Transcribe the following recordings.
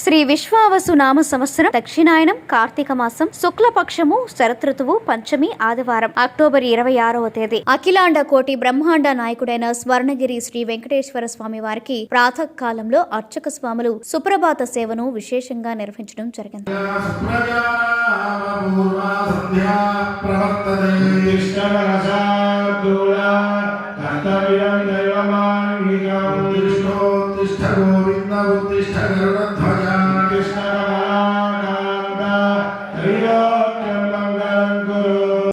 శ్రీ విశ్వావసు నామ సంవత్సరం దక్షిణాయనం కార్తీక మాసం శుక్లపక్షము శరతృతువు పంచమి ఆదివారం అక్టోబర్ ఇరవై ఆరవ తేదీ. అఖిలాండ కోటి బ్రహ్మాండ నాయకుడైన స్వర్ణగిరి శ్రీ వెంకటేశ్వర స్వామి వారికి ప్రాతకాలంలో అర్చక స్వాములు సుప్రభాత సేవను విశేషంగా నిర్వహించడం జరిగింది. గోవింద ఉత్తిష్ట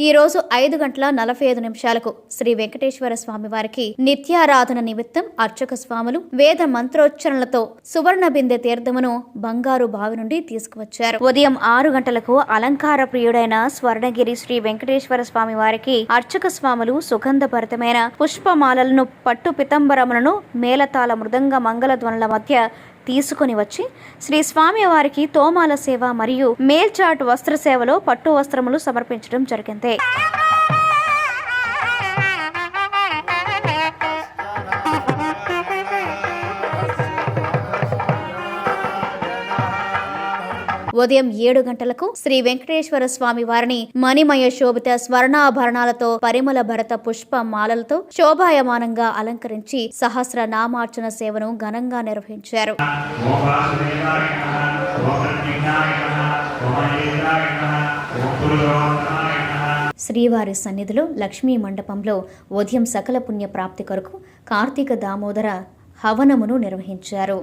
ఈ రోజు ఐదు గంటల నలభై ఐదు నిమిషాలకు శ్రీ వెంకటేశ్వర స్వామి వారికి నిత్యారాధన నిమిత్తం అర్చక స్వాములు వేద మంత్రోచ్చరణలతో సువర్ణ బిందె తీర్థమును బంగారు బావి నుండి తీసుకువచ్చారు. ఉదయం ఆరు గంటలకు అలంకార ప్రియుడైన స్వర్ణగిరి శ్రీ వెంకటేశ్వర స్వామి వారికి అర్చక స్వాములు సుగంధభరితమైన పుష్పమాలలను పట్టు పితంబరములను మేళతాళ మృదంగ మంగళ ధ్వనుల మధ్య తీసుకుని వచ్చి శ్రీ స్వామి వారికి తోమాల సేవ మరియు మేల్చాట్ వస్త్ర సేవలో పట్టు వస్త్రములు సమర్పించడం జరిగింది. ఉదయం ఏడు గంటలకు శ్రీ వెంకటేశ్వర స్వామి వారిని మణిమయ శోభిత స్వర్ణాభరణాలతో పరిమళ భరత పుష్ప మాలలతో శోభాయమానంగా అలంకరించి సహస్ర నామార్చన సేవను ఘనంగా నిర్వహించారు. శ్రీవారి సన్నిధిలో లక్ష్మీ మండపంలో ఉదయం సకల పుణ్య ప్రాప్తి కొరకు కార్తీక దామోదర హవనమును నిర్వహించారు.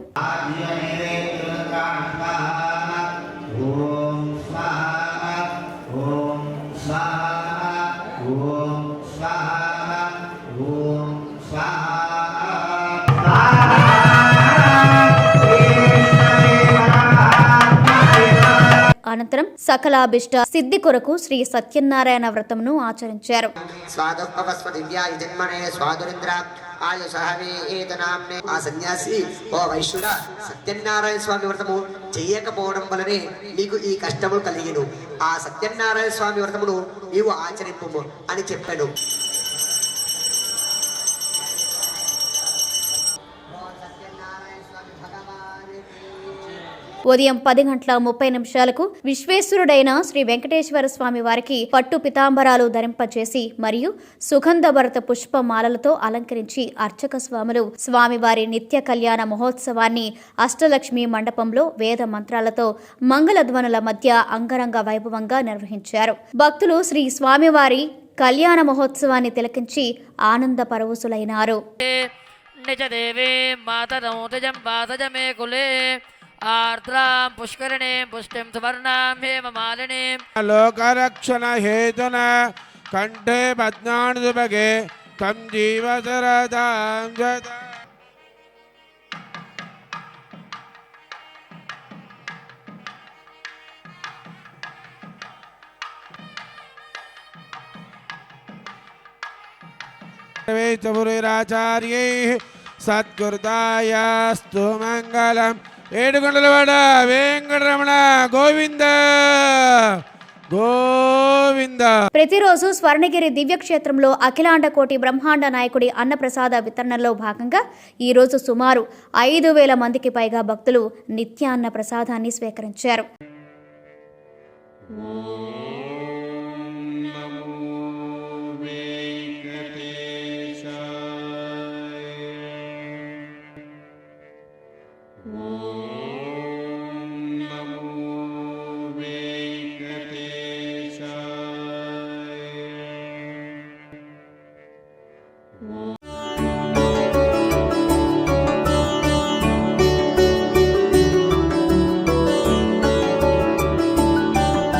సకలాభిష్ట సిద్ధి కొరకు శ్రీ సత్యనారాయణ వ్రతమును ఆచరించారు. జన్మనే ఆ సన్యాసి ఓ వైశ్యుడ సత్యనారాయణ స్వామి వ్రతము చెయ్యకపోవడం వలనే నీకు ఈ కష్టము కలిగిను. ఆ సత్యనారాయణ స్వామి వ్రతమును నీవు ఆచరింపు అని చెప్పాడు ఉదయం పది గంటల ముప్పై నిమిషాలకు విశ్వేశ్వరుడైన శ్రీ వెంకటేశ్వర స్వామి వారికి పట్టు పితాంబరాలు ధరింపచేసి మరియు సుగంధ భరత పుష్పమాలలతో అలంకరించి అర్చక స్వాములు స్వామివారి నిత్య కళ్యాణ మహోత్సవాన్ని అష్టలక్ష్మి మండపంలో వేద మంత్రాలతో మంగళధ్వనుల మధ్య అంగరంగ వైభవంగా నిర్వహించారు. భక్తులు శ్రీ స్వామివారి కళ్యాణ మహోత్సవాన్ని తిలకించి ఆనంద పరవశులైనారు. నిజదేవే మాతరం మాతనోతజం వాతజ కులే. आर्द्रां पुष्करिणीं पुष्टिं सुवर्णां हेममालिनीं। लोकरक्षणहेतुन कण्ठे तं जीवसरदां जत సత్కృతాయాస్తు మంగళం. ఏడుకొండలవాడ వెంకటరమణ గోవింద. గోవింద. ప్రతిరోజు స్వర్ణగిరి దివ్యక్షేత్రంలో అఖిలాండ కోటి బ్రహ్మాండ నాయకుడి అన్నప్రసాద వితరణలో భాగంగా ఈ రోజు సుమారు ఐదు వేల మందికి పైగా భక్తులు నిత్యాన్న ప్రసాదాన్ని స్వీకరించారు